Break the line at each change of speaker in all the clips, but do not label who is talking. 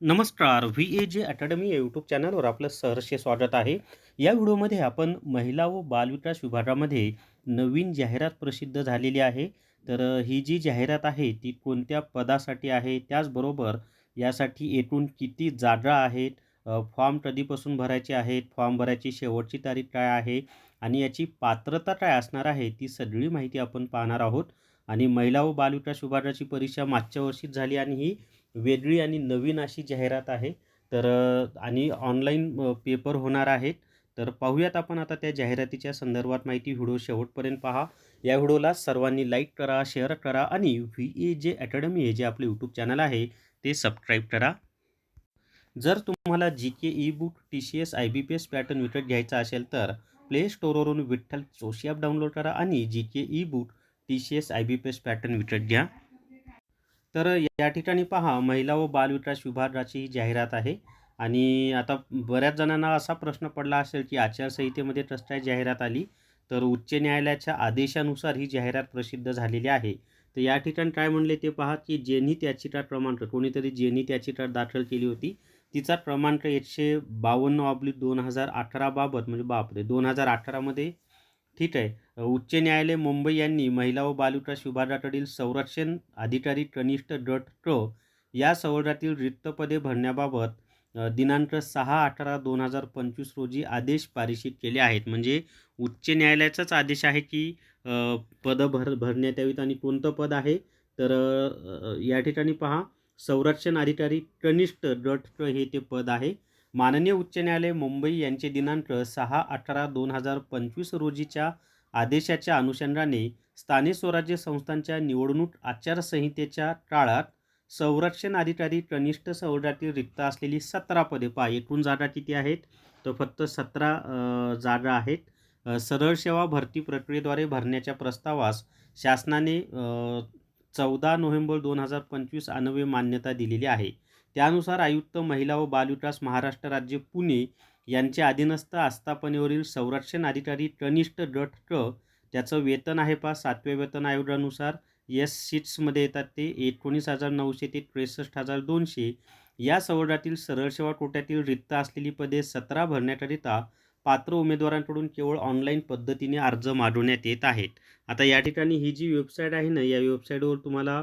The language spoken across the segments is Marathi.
नमस्कार व्ही ए जे अकॅडमी या यूट्यूब चॅनलवर आपलं सहर्ष स्वागत आहे. या व्हिडिओमध्ये आपण महिला व बालविकास विभागामध्ये नवीन जाहिरात प्रसिद्ध झालेली आहे. तर ही जी जाहिरात आहे ती कोणत्या पदासाठी आहे? त्याचबरोबर यासाठी एकूण किती जागा आहेत? फॉर्म कधीपासून भरायचे आहेत? फॉर्म भरायची शेवटची तारीख काय आहे? आणि याची पात्रता काय असणार आहे? ती सगळी माहिती आपण पाहणार आहोत. आणि महिला व बालविकास विभागाची परीक्षा मागच्या वर्षीच झाली आणि ही वेगळी आणि नवीन अशी जाहिरात आहे. तर आणि ऑनलाईन पेपर होणार आहेत. तर पाहूयात आपण आता त्या जाहिरातीच्या संदर्भात माहिती व्हिडिओ शेवटपर्यंत पहा. या व्हिडिओला सर्वांनी लाईक करा शेअर करा आणि व्ही ए जे अकॅडमी हे जे आपले यूट्यूब चॅनल आहे ते सबस्क्राईब करा. जर तुम्हाला G K ebook T C S I B P S pattern विकत घ्यायचा असेल तर प्ले स्टोरवरून विठ्ठल जोशी ॲप डाउनलोड करा आणि G K ebook T C S I B P S pattern विकत घ्या. तर या ठिकाणी पहा महिला व बालविकास विभागाची ही जाहिरात आहे. आणि आता बऱ्याच जणांना असा प्रश्न पडला असेल की आचारसंहितेमध्ये कसं काय जाहिरात आली तर उच्च न्यायालयाच्या आदेशानुसार ही जाहिरात प्रसिद्ध झालेली आहे. तर या ठिकाणी काय म्हणले ते पहा की ज्यांनी त्याची क्रमांक कोणीतरी ज्यांनी त्याची दाखल केली होती. तिचा क्रमांक एकशे बावन्न ऑब्लिक दोन हजार अठराबाबत म्हणजे बापरे दोन हजार अठरामध्ये ठीक आहे. उच्च न्यायालय मुंबई यांनी महिला व बालविकास विभागाकडील संरक्षण अधिकारी कनिष्ठ गट क या संवर्गातील रिक्त पदे भरण्याबाबत दिनांक सहा अठरा दोन हजार पंचवीस रोजी आदेश पारित केले आहेत. म्हणजे उच्च न्यायालयाचाच आदेश आहे की पदं भर भरण्यात यावीत आणि कोणतं पद आहे? तर या ठिकाणी पहा. संरक्षण अधिकारी कनिष्ठ गट क हे ते पद आहे. माननीय उच्च न्यायालय मुंबई यांचे दिनांक सहा अठरा दोन हजार पंचवीस रोजीच्या आदेशाच्या अनुषंगाने स्थानिक स्वराज्य संस्थांच्या निवडणूक आचारसंहितेच्या काळात संरक्षण अधिकारी कनिष्ठ संवर्गातील रिक्त असलेली सतरा पदे पहा. एकूण जागा किती आहेत? तर फक्त सतरा जागा आहेत. सरळ सेवा भरती प्रक्रियेद्वारे भरण्याच्या प्रस्तावास शासनाने चौदा नोव्हेंबर दोन हजार पंचवीस अन्वये मान्यता दिलेली आहे. त्यानुसार आयुक्त महिला व बालविकास महाराष्ट्र राज्य पुणे यांचे अधीनस्थ आस्थापनेवरील संरक्षण अधिकारी कनिष्ठ गट क त्याचं वेतन आहे पा सातव्या वेतन आयोगानुसार. एस सीट्समध्ये येतात ते एकोणीस हजार नऊशे ते त्रेसष्ट हजार दोनशे. या संवर्गातील सरळ सेवा कोट्यातील रिक्त असलेली पदे सतरा भरण्याकरिता पात्र उमेदवारांकडून केवळ ऑनलाईन पद्धतीने अर्ज मागवण्यात येत आहेत. आता या ठिकाणी ही जी वेबसाईट आहे ना या वेबसाईटवर तुम्हाला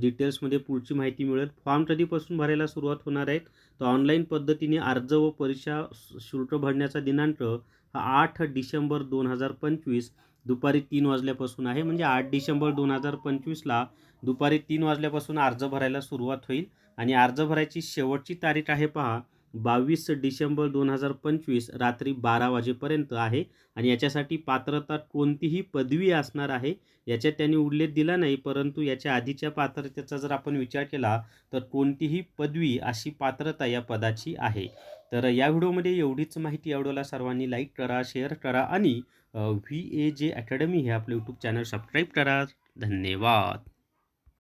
डिटेल्समध्ये पुढची माहिती मिळेल. फॉर्म कधीपासून भरायला सुरुवात होणार आहेत? तर ऑनलाईन पद्धतीने अर्ज व परीक्षा शुल्क भरण्याचा दिनांक हा आठ डिसेंबर दोन हजार पंचवीस दुपारी तीन वाजल्यापासून आहे. म्हणजे आठ डिसेंबर दोन हजार पंचवीसला दुपारी तीन वाजल्यापासून अर्ज भरायला सुरुवात होईल. आणि अर्ज भरायची शेवटची तारीख आहे पहा बावीस डिसेंबर दोन हजार पंचवीस रात्री बारा वाजेपर्यंत आहे आणि याच्यासाठी पात्रता कोणतीही पदवी असणार आहे याच्यात त्यांनी उल्लेख दिला नाही परंतु याच्या आधीच्या पात्रतेचा जर आपण विचार केला तर कोणतीही पदवी अशी पात्रता या पदाची आहे. तर या व्हिडिओमध्ये एवढीच माहिती आवडवला सर्वांनी लाईक करा शेअर करा आणि व्ही ए जे अकॅडमी हे आपलं यूट्यूब चॅनल सबस्क्राईब करा. धन्यवाद.